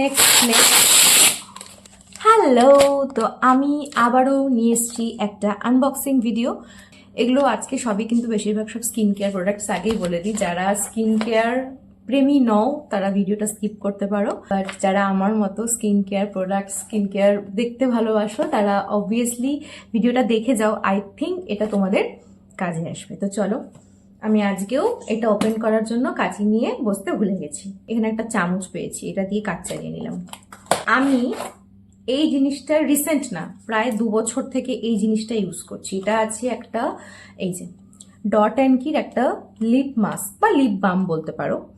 Next next hello তো আমি আবারও নিয়ে এসেছি একটা আনবক্সিং ভিডিও এগুলো আজকে সবই কিন্তু বেশিরভাগ সব স্কিন কেয়ার প্রোডাক্টস আগেই বলে দিই। যারা স্কিন কেয়ার প্রেমী নও, তারা ভিডিওটা স্কিপ করতে পারো। বাট যারা আমার মতো skin care product skin care দেখতে ভালোবাসো, তারা অবভিয়াসলি ভিডিওটা দেখে যাও। আই থিঙ্ক এটা তোমাদের কাজে আসবে। তো চলো আমি আজকেও এটা ওপেন করার জন্য কাঁচি নিয়ে বসতে ভুলে গেছি। এখানে একটা চামচ পেয়েছি, এটা দিয়ে কাজ চালিয়ে নিলাম। আমি এই জিনিসটা রিসেন্ট না, প্রায় দু বছর থেকে এই জিনিসটা ইউজ করছি। এটা আছে একটা, এই যে ডট অ্যান্ড কির একটা লিপ মাস্ক বা লিপ বাম বলতে পারো।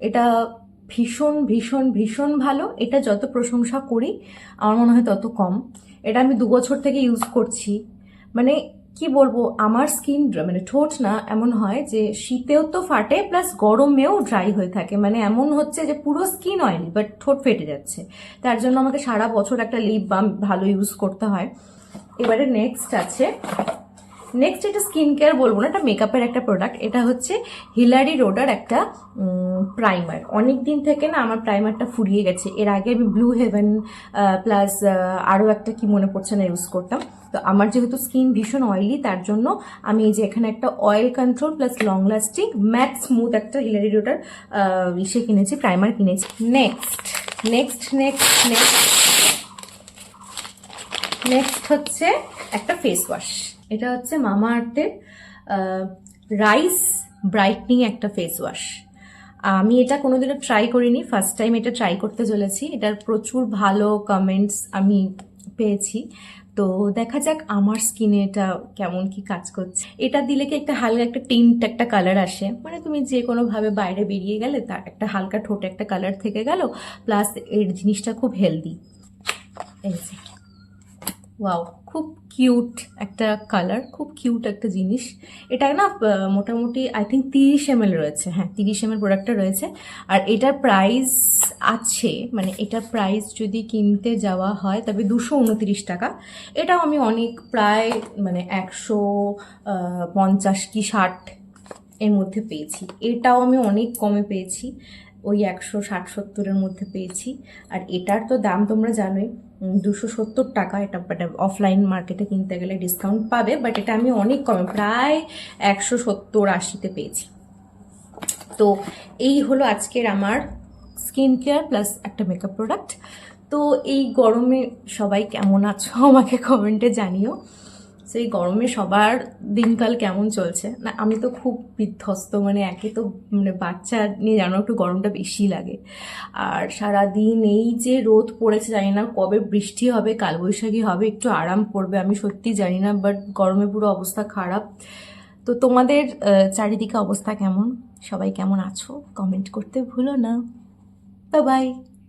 এটা ভীষণ ভীষণ ভীষণ ভালো। এটা যত প্রশংসা করি, আমার মনে হয় তত কম। এটা আমি দু বছর থেকে ইউজ করছি। মানে কি বলব, আমার স্কিন মানে ঠোঁট না, এমন হয় যে শীতেও তো ফাটে প্লাস গরমেও ড্রাই হয়ে থাকে। মানে এমন হচ্ছে যে পুরো স্কিন অয়েলি বাট ঠোঁট ফেটে যাচ্ছে। তার জন্য আমাকে সারা বছর একটা লিপ বাম ভালো ইউজ করতে হয়। এবারে নেক্সট আছে নেক্সট এটা স্কিন কেয়ার বলব না, এটা মেকআপের একটা প্রোডাক্ট এটা হচ্ছে হিলারি রোডার একটা প্রাইমার অনেক দিন থেকে না আমার প্রাইমারটা ফুরিয়ে গেছে। এর আগে আমি ব্লু হেভেন প্লাস আরও একটা কি মনে পড়ছে না ইউজ করতাম। তো আমার যেহেতু স্কিন ভীষণ অয়েলি তার জন্য আমি এই যে এখানে একটা oil control plus long lasting matte smooth একটা হিলারি রোডার ইসে কিনেছি প্রাইমার কিনেছি। Next next next next next হচ্ছে একটা ফেস ওয়াশ এটা হচ্ছে মামা আর্থের রাইস ব্রাইটনিং একটা ফেস ওয়াশ। আমি এটা কোনোদিনও ট্রাই করিনি ফার্স্ট টাইম এটা ট্রাই করতে চলেছি। এটার প্রচুর ভালো কমেন্টস আমি পেয়েছি। তো দেখা যাক আমার স্কিনে এটা কেমন কি কাজ করছে। এটা দিলে কি একটা হালকা একটা টিন্ট একটা কালার আসে? মানে তুমি যে কোনোভাবে বাইরে বেরিয়ে গেলে তার একটা হালকা ঠোঁটে একটা কালার থেকে গেল প্লাস এর জিনিসটা খুব হেলদি এই ওয়াও খুব কিউট একটা কালার খুব কিউট একটা জিনিস। এটা না মোটামুটি আই থিঙ্ক তিরিশ এম রয়েছে। হ্যাঁ তিরিশ এম প্রোডাক্টটা রয়েছে। আর এটার প্রাইস আছে মানে এটার প্রাইস যদি কিনতে যাওয়া হয়, তবে দুশো উনতিরিশ টাকা। এটাও আমি অনেক, প্রায় মানে একশো পঞ্চাশ কি ষাট এর মধ্যে পেয়েছি। এটাও আমি অনেক কমে পেয়েছি, ওই একশো ষাট সত্তরের মধ্যে পেয়েছি। আর এটার তো দাম তোমরা জানোই। দুশো সত্তর টাকা এটা বাট অফলাইন মার্কেটে কিনতে গেলে ডিসকাউন্ট পাবে বাট এটা আমি অনেক কমে, প্রায় একশো সত্তর আশিতে পেয়েছি। তো এই হলো আজকের আমার স্কিন কেয়ার প্লাস একটা মেকআপ প্রোডাক্ট তো এই গরমে সবাই কেমন আছো? আমাকে কমেন্টে জানিও। এই গরমে সবার দিনকাল কেমন চলছে? না, আমি তো খুব বিধ্বস্ত মানে একে তো মানে বাচ্চা নিয়ে জানো, একটু গরমটা বেশি লাগে। আর সারা দিন এই যে রোদ পড়েছে, জানি না কবে বৃষ্টি হবে, কালবৈশাখী হবে, একটু আরাম পড়বে আমি সত্যি জানি না বাট গরমে পুরো অবস্থা খারাপ। তো তোমাদের চারিদিকে অবস্থা কেমন? সবাই কেমন আছো? কমেন্ট করতে ভুলো না। বাই